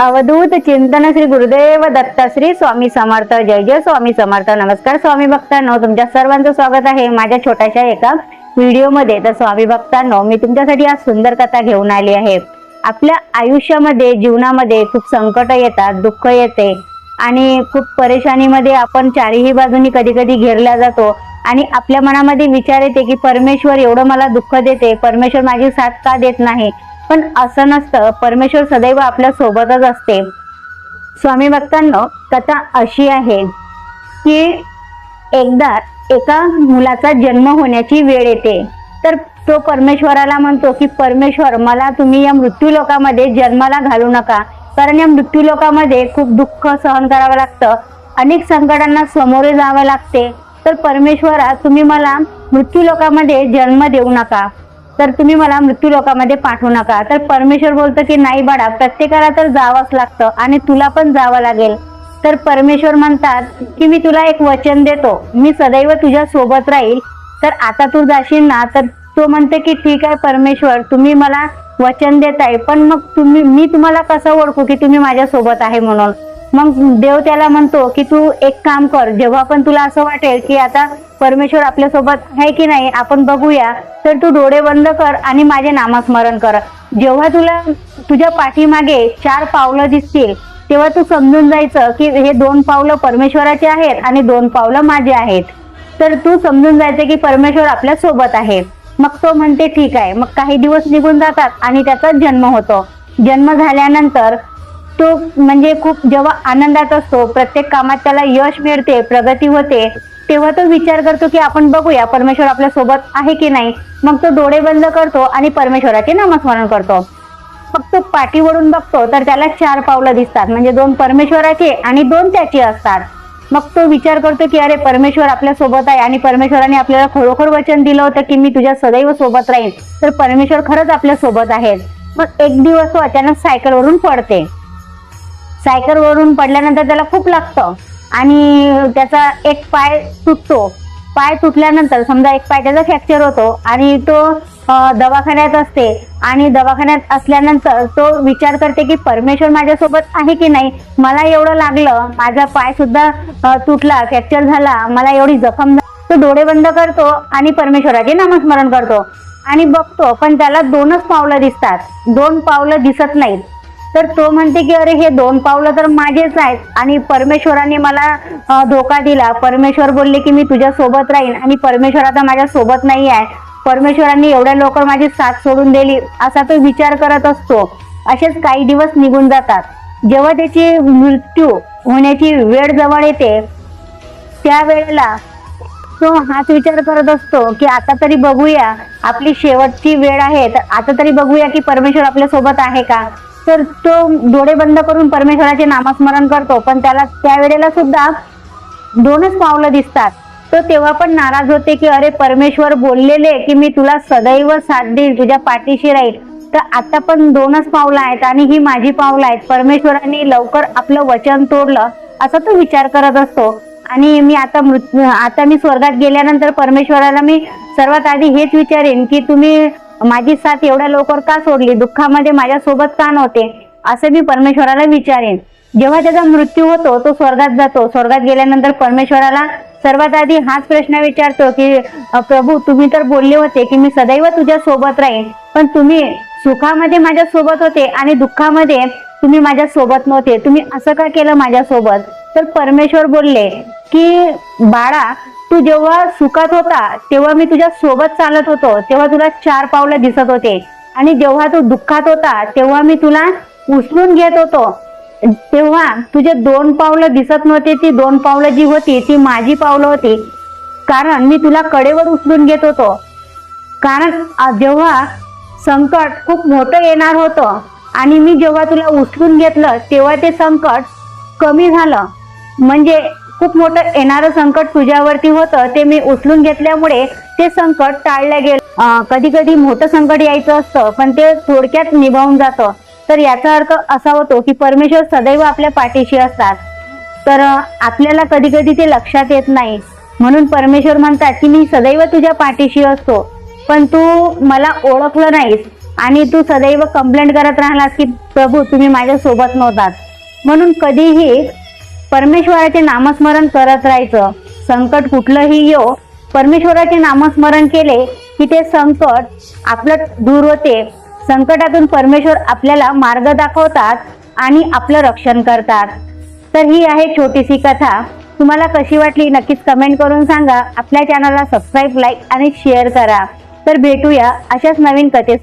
अवधूत चिंतन श्री गुरुदेव दत्त श्री स्वामी समर्थ जय जय स्वामी समर्थ. नमस्कार स्वामी भक्तांनो तुमच्या सर्वांचं स्वागत आहे माझ्या छोट्याशा एका व्हिडिओमध्ये. तर स्वामी भक्तांनो मी तुमच्यासाठी आज सुंदर कथा घेऊन आली आहे. आपल्या आयुष्यामध्ये जीवनामध्ये खूप संकट येतात दुःख येते आणि खूप परेशानीमध्ये आपण चारही बाजूनी कधी कधी घेरल्या जातो आणि आपल्या मनामध्ये विचार येते की परमेश्वर एवढं मला दुःख देते परमेश्वर माझी साथ का देत नाही? पण असं नसतं. परमेश्वर सदैव आपल्या सोबतच असते. स्वामी भक्तांनो कथा अशी आहे की एकदा एका मुलाचा जन्म होण्याची वेळ येते. तर तो परमेश्वराला म्हणतो की परमेश्वर मला तुम्ही या मृत्यू लोकामध्ये जन्माला घालू नका. कारण या मृत्यू लोकामध्ये खूप दुःख सहन करावं लागतं. अनेक संकटांना सामोरे जावं लागते. तर परमेश्वरा तुम्ही मला मृत्यू लोकामध्ये जन्म देऊ नका. तर तुम्ही मला मृत्यू लोकामध्ये पाठवू नका. तर परमेश्वर बोलतो की नाही बाळा प्रत्येकाला तर जावंच लागतं आणि तुला पण जावं लागेल. तर परमेश्वर म्हणतात की मी तुला एक वचन देतो. मी सदैव तुझ्या सोबत राहील. तर आता तू जाशील ना? तर तो म्हणते की ठीक आहे परमेश्वर तुम्ही मला वचन देताय. पण मग तुम्ही मी तुम्हाला कसं ओळखू की तुम्ही माझ्या सोबत आहे म्हणून? मग देव त्याला म्हणतो की तू एक काम कर जेव्हा पण तुला असं वाटेल की आता परमेश्वर आपल्यासोबत आहे की नाही आपण बघूया. तर तू डोळे बंद कर आणि माझे नामस्मरण कर. जेव्हा तुला तुझ्या पाठीमागे चार पावलं दिसतील तेव्हा तू समजून जायचं की हे दोन पावलं परमेश्वराचे आहेत आणि दोन पावलं माझे आहेत. तर तू समजून जायचं की परमेश्वर आपल्यासोबत आहे. मग तो म्हणते ठीक आहे. मग काही दिवस निघून जातात आणि त्याचा जन्म होतो. जन्म झाल्यानंतर तो म्हणजे खूप जेव्हा आनंदात असतो प्रत्येक कामात त्याला यश मिळते प्रगती होते तेव्हा तो विचार करतो की आपण बघूया परमेश्वर आपल्यासोबत आहे की नाही. मग तो डोळे बंद करतो आणि परमेश्वराचे नामस्मरण करतो. फक्त पाठी वळून बघतो तर त्याला चार पावलं दिसतात. म्हणजे दोन परमेश्वराचे आणि दोन त्याची असतात. मग तो विचार करतो की अरे परमेश्वर आपल्यासोबत आहे आणि परमेश्वराने आपल्याला खरोखर वचन दिलं होतं की मी तुझ्या सदैव सोबत राहीन. तर परमेश्वर खरंच आपल्यासोबत आहेत. मग एक दिवस तो अचानक सायकलवरून पडते. सायकलवरून पडल्यानंतर त्याला खूप लागतं. आणि त्याचा एक पाय तुटतो. पाय तुटल्यानंतर समजा एक पाय त्याचा फ्रॅक्चर होतो आणि तो दवाखान्यात असते आणि दवाखान्यात असल्यानंतर तो विचार करते की परमेश्वर माझ्यासोबत आहे की नाही? मला एवढं लागलं माझा पाय सुद्धा तुटला फ्रॅक्चर झाला मला एवढी जखम तो डोळे बंद करतो आणि परमेश्वराचे नामस्मरण करतो आणि बघतो. पण त्याला दोनच पावलं दिसतात. दोन पावलं दिसत नाहीत. तर तो म्हणते की अरे हे दोन पावलं तर माझेच आहेत. आणि परमेश्वराने मला धोका दिला. परमेश्वर बोलले की मी तुझ्या सोबत राहीन. आणि परमेश्वर आता माझ्या सोबत नाही आहे. परमेश्वरांनी एवढ्या लवकर माझी साथ सोडून दिली. असा तो विचार करत असतो. असेच काही दिवस निघून जातात. जेव्हा त्याची मृत्यू होण्याची वेळ जवळ येते त्यावेळेला तो हाच विचार करत असतो की आता तरी बघूया. आपली शेवटची वेळ आहे. तर आता तरी बघूया की परमेश्वर आपल्यासोबत आहे का? तर तो डोळे बंद करून परमेश्वराचे नामस्मरण करतो. पण त्याला त्यावेळेला सुद्धा दोनच पावलं दिसतात. तो तेव्हा पण नाराज होते की अरे परमेश्वर बोललेले की मी तुला सदैव साथ देईल तुझ्या पाठीशी राहील. तर आता पण दोनच पावलं आहेत आणि ही माझी पावलं आहेत. परमेश्वराने लवकर आपलं वचन तोडलं असा तो विचार करत असतो. आणि मी आता मृत्यू आता मी स्वर्गात गेल्यानंतर परमेश्वराला मी सर्वात आधी हेच विचारेन की तुम्ही माझी साथ एवढ्या लवकर का सोडली? दुःखामध्ये माझ्या सोबत का नव्हते? असं मी परमेश्वराला विचारेन. जेव्हा त्याचा मृत्यू होतो तो स्वर्गात जातो. स्वर्गात गेल्यानंतर परमेश्वराला सर्वात आधी हाच प्रश्न विचारतो की प्रभू तुम्ही तर बोलले होते की मी सदैव तुझ्या सोबत राहीन. पण तुम्ही सुखामध्ये माझ्या सोबत होते आणि दुःखामध्ये तुम्ही माझ्या सोबत नव्हते. तुम्ही असं का केलं माझ्या सोबत तर परमेश्वर बोलले की बाळा तू जेव्हा सुखात होता तेव्हा मी तुझ्या सोबत चालत होतो तेव्हा तुला चार पावलं दिसत होते. आणि जेव्हा तू दुःखात होता तेव्हा मी तुला उचलून घेत होतो. तेव्हा तुझे दोन पावलं दिसत नव्हते ती दोन पावलं जी होती ती माझी पावलं होती. कारण मी तुला कडेवर उचलून घेत होतो. कारण जेव्हा संकट खूप मोठं येणार होतं आणि मी जेव्हा तुला उचलून घेतलं तेव्हा ते संकट कमी झालं. म्हणजे खूप मोठं येणारं संकट तुझ्यावरती होतं ते मी उचलून घेतल्यामुळे ते संकट टाळलं गेलं. कधी कधी मोठं संकट यायचं असतं पण ते थोडक्यात निभावून जातं. तर याचा अर्थ असा होतो की परमेश्वर सदैव आपल्या पाठीशी असतात. तर आपल्याला कधी कधी ते लक्षात येत नाही. म्हणून परमेश्वर म्हणतात की मी सदैव तुझ्या पाठीशी असतो पण तू मला ओळखलं नाहीस आणि तू सदैव कंप्लेंट करत राहिलास की प्रभू तुम्ही माझ्या सोबत नव्हतात. म्हणून कधीही परमेश्वराचे नामस्मरण करत राहायचं. संकट कुठलंही येऊ परमेश्वराचे नामस्मरण केले की ते संकट आपलं दूर होते. संकटातून परमेश्वर आपल्याला मार्ग दाखवतात आणि आपलं रक्षण करतात. तर ही आहे छोटीशी कथा. तुम्हाला कशी वाटली नक्कीच कमेंट करून सांगा. आपल्या चॅनलला सबस्क्राईब लाईक आणि शेअर करा. तर भेटूया अशाच नवीन कथे